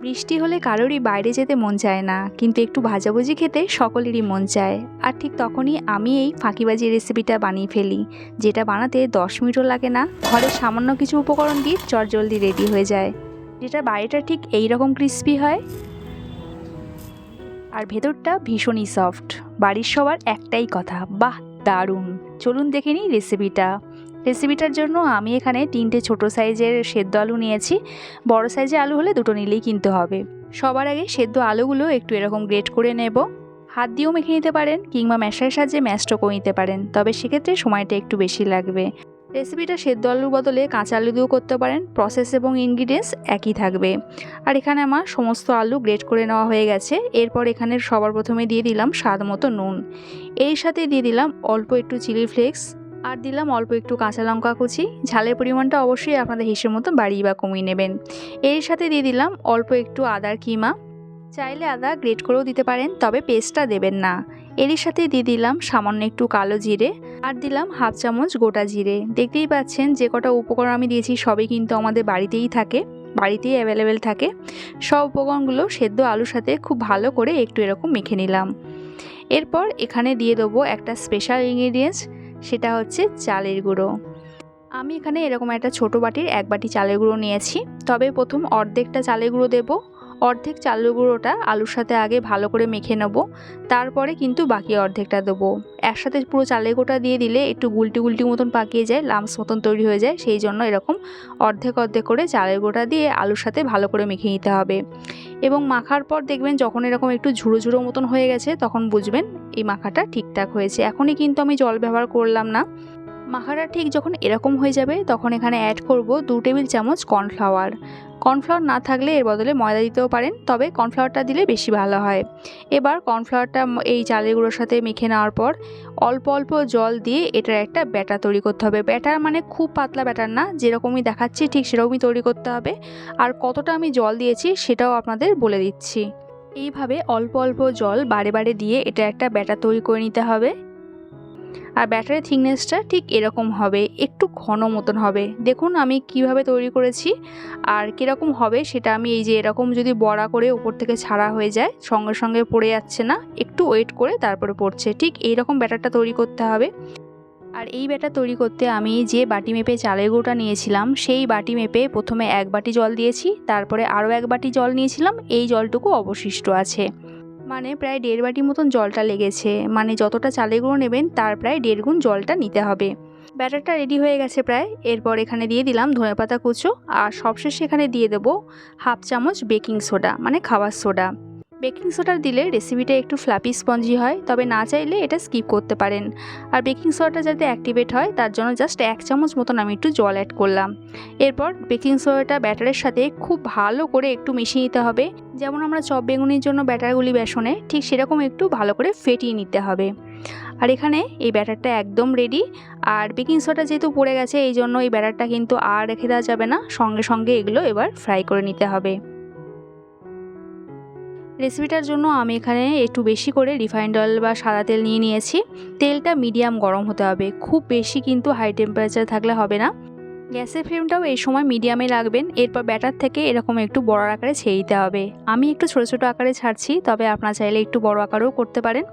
বৃষ্টি হলে কারোরই বাইরে যেতে মন চায় না, কিন্তু একটু ভাজাভুজি খেতে সকলেরই মন চায়। আর ঠিক তখনই আমি এই ফাঁকিবাজি রেসিপিটা বানিয়ে ফেলি, যেটা বানাতে দশ মিনিটও লাগে না। ঘরে সামান্য কিছু উপকরণ দিয়ে চটজলদি রেডি হয়ে যায়। যেটা বাইরেটা ঠিক এই রকম ক্রিস্পি হয়। আর ভেতরটা ভীষণই সফট বাড়ির সবার একটাই কথা, বাহ, দারুণ! চলুন দেখে নিই রেসিপিটা রেসিপিটার জন্য আমি এখানে তিনটে ছোট সাইজের সেদ্ধ আলু নিয়েছি। বড় সাইজের আলু হলে দুটো নিলেই কিনতে হবে। সবার আগে সেদ্ধ আলুগুলো একটু এরকম গ্রেট করে নেব। হাত দিয়েও মেখে নিতে পারেন কিংবা ম্যাশার সাহায্যে ম্যাশও করে নিতে পারেন, তবে সেক্ষেত্রে সময়টা একটু বেশি লাগবে। রেসিপিটা সেদ্ধ আলুর বদলে কাঁচা আলু দিয়েও করতে পারেন প্রসেস এবং ইনগ্রিডিয়েন্টস একই থাকবে। আর এখানে আমার সমস্ত আলু গ্রেট করে নেওয়া হয়ে গেছে। এরপর এখানে সবার প্রথমে দিয়ে দিলাম স্বাদ মতো নুন। এর সাথে দিয়ে দিলাম অল্প একটু চিলি ফ্লেক্স আর দিলাম অল্প একটু কাঁচা লঙ্কা কুচি। ঝালের পরিমাণটা অবশ্যই আপনাদের হিসেব মতো বাড়িয়ে বা কমিয়ে নেবেন। এর সাথে দিয়ে দিলাম অল্প একটু আদার কিমা। চাইলে আদা গ্রেট করেও দিতে পারেন, তবে পেস্টটা দেবেন না। এরই সাথে দিয়ে দিলাম সামান্য একটু কালো জিরে আর দিলাম হাফ চামচ গোটা জিরে। দেখতেই পাচ্ছেন যে কটা উপকরণ আমি দিয়েছি, সবই কিন্তু আমাদের বাড়িতেই থাকে, বাড়িতেই অ্যাভেলেবেল থাকে। সব উপকরণগুলো সেদ্ধ আলুর সাথে খুব ভালো করে একটু এরকম মেখে নিলাম। এরপর এখানে দিয়ে দেবো একটা স্পেশাল ইনগ্রিডিয়েন্টস সেটা হচ্ছে চালের গুঁড়ো। আমি এখানে এরকম একটা ছোট বাটির এক বাটি চালের গুঁড়ো নিয়েছি। তবে প্রথম অর্ধেকটা চালের গুঁড়ো দেবো। অর্ধেক চালের গুঁড়োটা আলুর সাথে আগে ভালো করে মেখে নেব। তারপরে কিন্তু বাকি অর্ধেকটা দেবো। একসাথে পুরো চালের গুঁড়োটা দিয়ে দিলে একটু গুলটি গুলটি মতন পাকিয়ে যায় লামস মতন তৈরি হয়ে যায়। সেই জন্য এরকম অর্ধেক অর্ধেক করে চালের গুঁড়োটা দিয়ে আলুর সাথে ভালো করে মেখে নিতে হবে। এবং মাখার পর দেখবেন যখন এরকম একটু ঝুড়ো ঝুড়ো মতন হয়ে গেছে, তখন বুঝবেন এই মাখাটা ঠিকঠাক হয়েছে। এখনই কিন্তু আমি জল ব্যবহার করলাম না। মাখাটা ঠিক যখন এরকম হয়ে যাবে তখন এখানে অ্যাড করব দু টেবিল চামচ কর্নফ্লাওয়ার কর্নফ্লাওয়ার না থাকলে এর বদলে ময়দা দিতেও পারেন, তবে কর্নফ্লাওয়ারটা দিলে বেশি ভালো হয়। এবার কর্নফ্লাওয়ারটা এই চালের গুঁড়োর সাথে মেখে নেওয়ার পর অল্প অল্প জল দিয়ে এটার একটা ব্যাটার তৈরি করতে হবে। ব্যাটার মানে খুব পাতলা ব্যাটার না, যেরকমই দেখাচ্ছি ঠিক সেরকমই তৈরি করতে হবে। আর কতটা আমি জল দিয়েছি সেটাও আপনাদের বলে দিচ্ছি। এইভাবে অল্প অল্প জল বারে বারে দিয়ে এটা একটা ব্যাটার তৈরি করে নিতে হবে। আর ব্যাটারের থিকনেসটা ঠিক এরকম হবে, একটু ঘন মতন হবে। দেখুন আমি কীভাবে তৈরি করেছি আর কীরকম হবে সেটা আমি এই যে এরকম যদি বড়া করে উপর থেকে ছাড়া হয়ে যায়, সঙ্গে সঙ্গে পড়ে যাচ্ছে না, একটু ওয়েট করে তারপরে পড়ছে। ঠিক এইরকম ব্যাটারটা তৈরি করতে হবে। আর এই ব্যাটার তৈরি করতে আমি যে বাটি মেপে চালের গুঁড়োটা নিয়েছিলাম, সেই বাটি মেপে প্রথমে এক বাটি জল দিয়েছি, তারপরে আরও এক বাটি জল নিয়েছিলাম, এই জলটুকু অবশিষ্ট আছে। মানে প্রায় দেড় বাটি মতন জলটা লেগেছে মানে যতটা চালের গুঁড়ো নেবেন, তার প্রায় দেড় গুণ জলটা নিতে হবে। ব্যাটারটা রেডি হয়ে গেছে প্রায়, এরপর এখানে দিয়ে দিলাম ধনেপাতা কুচো, আর সবশেষে এখানে দিয়ে দেবো হাফ চামচ বেকিং সোডা মানে খাবার সোডা। বেকিং সোডা দিলে রেসিপিটা একটু ফ্লাপি স্পঞ্জি হয়, তবে না চাইলে এটা স্কিপ করতে পারেন। আর বেকিং সোডাটা যাতে অ্যাক্টিভেট হয়, তার জন্য জাস্ট এক চামচ মতন আমি একটু জল অ্যাড করলাম। এরপর বেকিং সোডাটা ব্যাটারের সাথে খুব ভালো করে একটু মিশিয়ে নিতে হবে। যেমন আমরা চপ বেগুনির জন্য ব্যাটারগুলি বেসনে, ঠিক সেরকম একটু ভালো করে ফেটিয়ে নিতে হবে। আর এখানে এই ব্যাটারটা একদম রেডি আর বেকিং সোডা যেহেতু পড়ে গেছে, এই জন্য এই ব্যাটারটা কিন্তু আর রেখে দেওয়া যাবে না। সঙ্গে সঙ্গে এগুলো এবার ফ্রাই করে নিতে হবে। রেসিপিটার জন্য আমি এখানে একটু বেশি করে রিফাইন্ড অয়েল বা সাদা তেল নিয়ে নিয়েছি। তেলটা মিডিয়াম গরম হতে হবে। খুব বেশি কিন্তু হাই টেম্পারেচার থাকলে হবে না। গ্যাসের ফ্লেমটাও এই সময় মিডিয়ামে রাখবেন। এরপর ব্যাটার থেকে এরকম একটু বড় আকারে ছেড়ে দিতে হবে। আমি একটু ছোটো ছোটো আকারে ছাড়ছি, তবে আপনার চাইলে একটু বড় আকারেও করতে পারেন।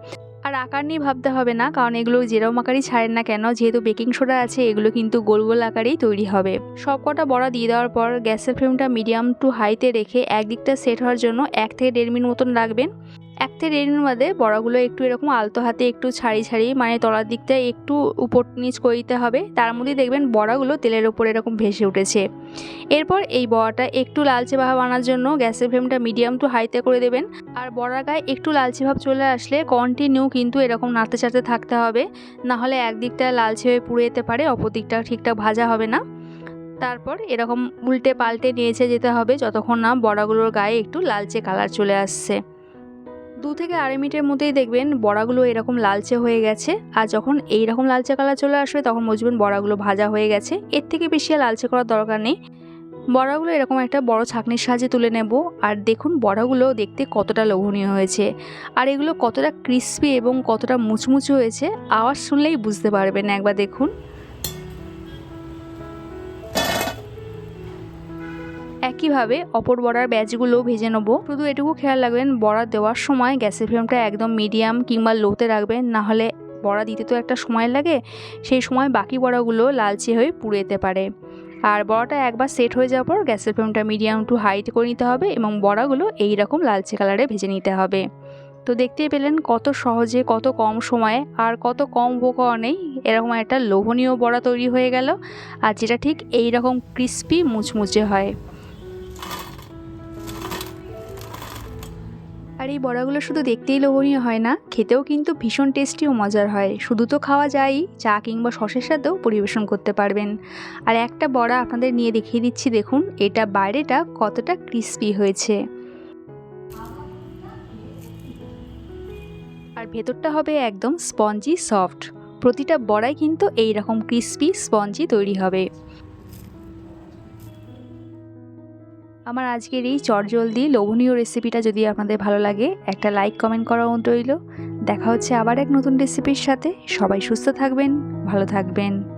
আকার নিয়ে ভাবতে হবে না, কারণ এগুলো যেরকম আকারই ছাড়েন না কেন, যেহেতু বেকিং সোডা আছে, এগুলো কিন্তু গোল গোল আকারেই তৈরি হবে। সবকটা বড়া দিয়ে দেওয়ার পর গ্যাসের ফ্লেমটা মিডিয়াম টু হাইতে রেখে একদিকটা সেট হওয়ার জন্য এক থেকে দেড় মিনিট মতন রাখবেন। এক থেকে মিনিট বাদে বড়াগুলো একটু এরকম আলতো হাতে একটু ছাড়ি ছাড়ি মানে তলার দিকটা একটু উপর নিচ করে দিতে হবে। তার মধ্যে দেখবেন বড়াগুলো তেলের ওপর এরকম ভেসে উঠেছে। এরপর এই বড়াটা একটু লালচে ভাব আনার জন্য গ্যাসের ফ্লেমটা মিডিয়াম টু হাইতে করে দেবেন। আর বড়ার গায়ে একটু লালচে ভাব চলে আসলে কন্টিনিউ কিন্তু এরকম নাড়তে চাড়তে থাকতে হবে। না হলে একদিকটা লালচে হয়ে পুড়ে যেতে পারে অপর দিকটা ঠিকঠাক ভাজা হবে না। তারপর এরকম উল্টে পাল্টে নিয়েছে যেতে হবে, যতক্ষণ না বড়াগুলোর গায়ে একটু লালচে কালার চলে আসছে। দু থেকে আড়াই মিনিটের মধ্যেই দেখবেন বড়াগুলো এরকম লালচে হয়ে গেছে। আর যখন এই রকম লালচে কালার চলে আসবে, তখন বুঝবেন বড়াগুলো ভাজা হয়ে গেছে। এর থেকে বেশি লালচে করার দরকার নেই। বড়াগুলো এরকম একটা বড় ছাঁকনির সাহায্যে তুলে নেব। আর দেখুন, বড়াগুলো দেখতে কতটা লোভনীয় হয়েছে। আর এগুলো কতটা ক্রিস্পি এবং কতটা মুচমুচে হয়েছে, আওয়াজ শুনলেই বুঝতে পারবেন। একবার দেখুন। একইভাবে অপর বড়ার ব্যাচগুলো ভেজে নেব? শুধু এটুকু খেয়াল রাখবেন, বড়া দেওয়ার সময় গ্যাসের ফ্লেমটা একদম মিডিয়াম কিংবা লোতে রাখবেন, না হলে বড়া দিতে তো একটা সময় লাগে, সেই সময় বাকি বড়াগুলো লালচে হয়ে পুড়ে যেতে পারে। আর বড়াটা একবার সেট হয়ে যাওয়ার পর গ্যাসের ফ্লেমটা মিডিয়াম টু হাইট করে নিতে হবে এবং বড়াগুলো এই রকম লালচে কালারে ভেজে নিতে হবে। তো দেখতেই পেলেন কত সহজে, কত কম সময়ে আর কত কম উপকরণেই এরকম একটা লোভনীয় বড়া তৈরি হয়ে গেল। আর যেটা ঠিক এই রকম ক্রিস্পি মুচমুচে হয়। আর এই বড়াগুলো শুধু দেখতেই লোভনীয় হয় না, খেতেও কিন্তু ভীষণ টেস্টি ও মজার হয়। শুধু তো খাওয়া যায়ই, চা কিংবা সসের সাথেও পরিবেশন করতে পারবেন। আর একটা বড়া আপনাদের নিয়ে দেখিয়ে দিচ্ছি দেখুন, এটা বাইরেটা কতটা ক্রিস্পি হয়েছে। আর ভেতরটা হবে একদম স্পঞ্জি সফট প্রতিটা বড়াই কিন্তু এই রকম ক্রিস্পি স্পঞ্জি তৈরি হবে। আমার আজকের এই চটজলদি লোভনীয় রেসিপিটা যদি আপনাদের ভালো লাগে, একটা লাইক কমেন্ট করা রইল। দেখা হচ্ছে আবার এক নতুন রেসিপির সাথে। সবাই সুস্থ থাকবেন, ভালো থাকবেন।